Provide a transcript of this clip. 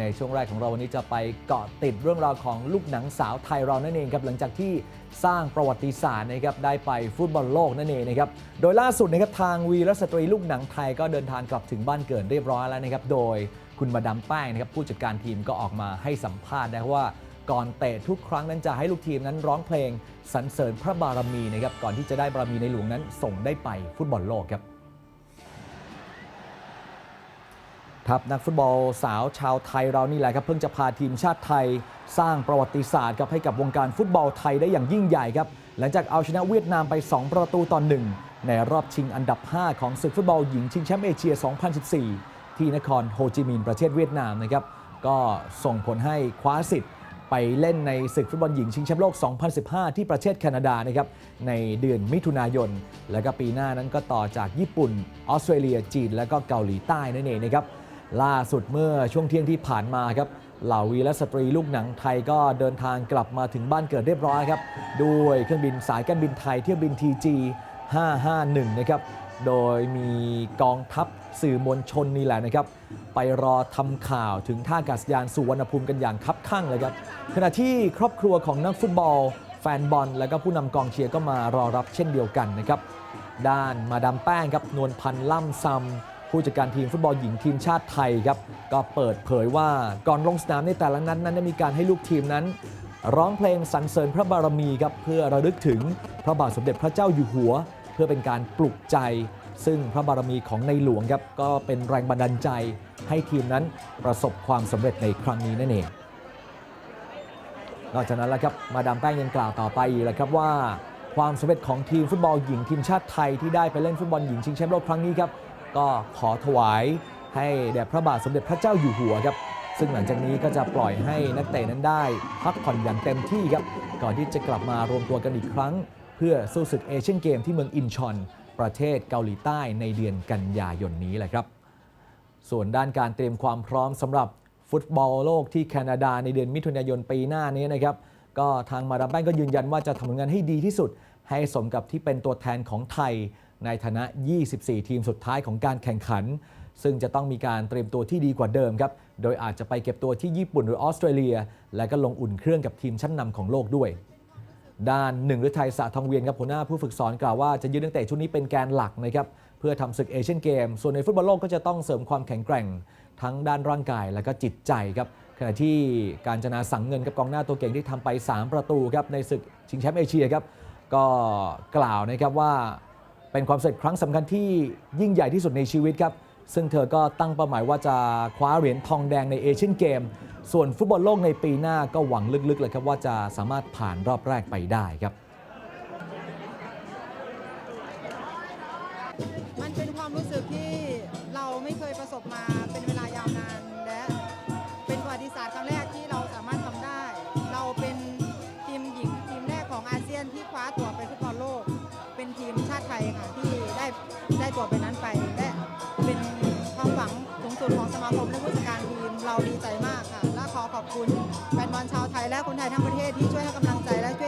ในช่วงแรกของเราวันนี้จะไปเกาะติดเรื่องราวของลูกหนังสาวไทยเรานั่นเองครับหลังจากที่สร้างประวัติศาสตร์นะครับได้ไปฟุตบอลโลกนั่นเองนะครับโดยล่าสุดนะครับทางวีรสตรีลูกหนังไทยก็เดินทางกลับถึงบ้านเกิดเรียบร้อยแล้วนะครับโดยคุณมาดามแป้งนะครับผู้จัดการทีมก็ออกมาให้สัมภาษณ์นะว่าก่อนเตะทุกครั้งนั้นจะให้ลูกทีมนั้นร้องเพลงสรรเสริญพระบารมีนะครับก่อนที่จะได้บารมีในหลวงนั้นส่งได้ไปฟุตบอลโลกครับ ทัพนักฟุตบอลสาวชาวไทยเรานี่แหละครับเพิ่งจะพาทีมชาติไทย สร้างประวัติศาสตร์ครับให้กับวงการฟุตบอลไทยได้อย่างยิ่งใหญ่ครับหลังจากเอาชนะเวียดนามไป 2 ประตูต่อหนึ่งในรอบชิงอันดับ 5 ของศึกฟุตบอลหญิงชิงแชมป์เอเชีย 2014 ที่นครโฮจิมินห์ประเทศเวียดนามนะครับก็ส่งผลให้คว้าสิทธิ์ไปเล่นในศึกฟุตบอลหญิงชิงแชมป์โลก 2015 ที่ประเทศแคนาดานะครับในเดือนมิถุนายน แล้วก็ปีหน้านั้นก็ต่อจากญี่ปุ่นออสเตรเลียจีน และก็เกาหลีใต้นั่นเองนะครับ ล่าสุดเมื่อช่วงเที่ยงที่ผ่านมาครับเหล่าวีรสตรีลูกหนังไทยก็เดินทางกลับมาถึงบ้านเกิดเรียบร้อยครับด้วยเครื่องบินสายการบินไทยเที่ยวบิน TG 551 นะครับ โดยมีกองทัพสื่อมวลชนนี่แหละนะครับ ไปรอทำข่าวถึงท่าอากาศยานสุวรรณภูมิกันอย่างคับคั่งเลยครับ ขณะที่ครอบครัวของนักฟุตบอล แฟนบอล และก็ผู้นำกองเชียร์ก็มารอรับเช่นเดียวกันนะครับ ด้านมาดามแป้งครับนวลพันธ์ล่ำซำ ผู้จัดการทีมฟุตบอลหญิงทีมชาติไทยครับก็เปิดเผยว่าก่อนลงสนามในแต่ละนัดนั้นได้มีการให้ลูกทีมนั้น ร้องเพลงสรรเสริญพระบารมีครับเพื่อระลึกถึงพระบาทสมเด็จพระเจ้าอยู่หัว เพื่อเป็นการปลุกใจ ซึ่งพระบารมีของในหลวงครับก็เป็นแรงบันดาลใจ ให้ทีมนั้นประสบความสำเร็จในครั้งนี้นั่นเองนอกจากนั้นแล้วครับมาดามแป้งยังกล่าวต่อไปอีกแล้วครับว่า ความสำเร็จของทีมฟุตบอลหญิงทีมชาติไทยที่ได้ไปเล่นฟุตบอลหญิงชิงแชมป์โลกครั้งนี้ครับ ก็ขอถวายให้แด่พระบาทสมเด็จพระเจ้าอยู่หัวครับ ซึ่งหลังจากนี้ก็จะปล่อยให้นักเตะนั้นได้ พักผ่อนอย่างเต็มที่ครับ ก่อนที่จะกลับมารวมตัวกันอีกครั้ง เพื่อสู้ศึกเอเชียนเกมที่เมืองอินชอน ประเทศเกาหลีใต้ในเดือนกันยายนนี้แหละครับ ส่วนด้านการเตรียมความพร้อมสำหรับฟุตบอลโลกที่แคนาดาในเดือนมิถุนายนปีหน้านี้นะครับ ก็ทางมาดามแป้งก็ยืนยันว่าจะทำผลงานให้ดีที่สุด ให้สมกับที่เป็นตัวแทนของไทย ในฐานะ 24 ทีมสุดท้ายของการแข่งขัน ซึ่งจะต้องมีการเตรียมตัวที่ดีกว่าเดิมครับ โดยอาจจะไปเก็บตัวที่ญี่ปุ่นหรือออสเตรเลีย และก็ลงอุ่นเครื่องกับทีมชั้นนำของโลกด้วยด้านหนึ่งฤทัยสะทองเวียนครับหัวหน้าผู้ฝึกสอนกล่าวว่าจะยืนนักเตะชุดนี้เป็นแกนหลักนะครับเพื่อทำศึกเอเชียนเกม ส่วนในฟุตบอลโลกก็จะต้องเสริมความแข็งแกร่ง ทั้งด้านร่างกายและก็จิตใจครับขณะที่การจนาสังเงินกับกองหน้าตัวเก่งที่ทำไป 3 ประตูครับในศึกชิงแชมป์เอเชียครับก็กล่าวนะครับว่า เป็นความสำเร็จครั้งสำคัญที่ยิ่งใหญ่ที่สุดในชีวิตครับ ซึ่งเธอก็ตั้งเป้าหมายว่าจะคว้าเหรียญทองแดงในเอเชียนเกม ส่วนฟุตบอลโลกในปีหน้าก็หวังลึกๆเลยครับว่าจะสามารถผ่านรอบแรกไปได้ครับ มันเป็นความรู้สึกที่เราไม่เคยประสบมาเป็นเวลายาวนานและเป็นประวัติศาสตร์ครั้งแรกาติไทยค่ะ ที่ได้ได้ตัวไปนั้นไปและเป็นความหวังสูงสุดของสมาคมและผู้จัดการทีมเราดีใจมากค่ะ และขอขอบคุณแฟนบอลชาวไทยและคนไทยทั้งประเทศที่ช่วยให้กำลังใจและช่วย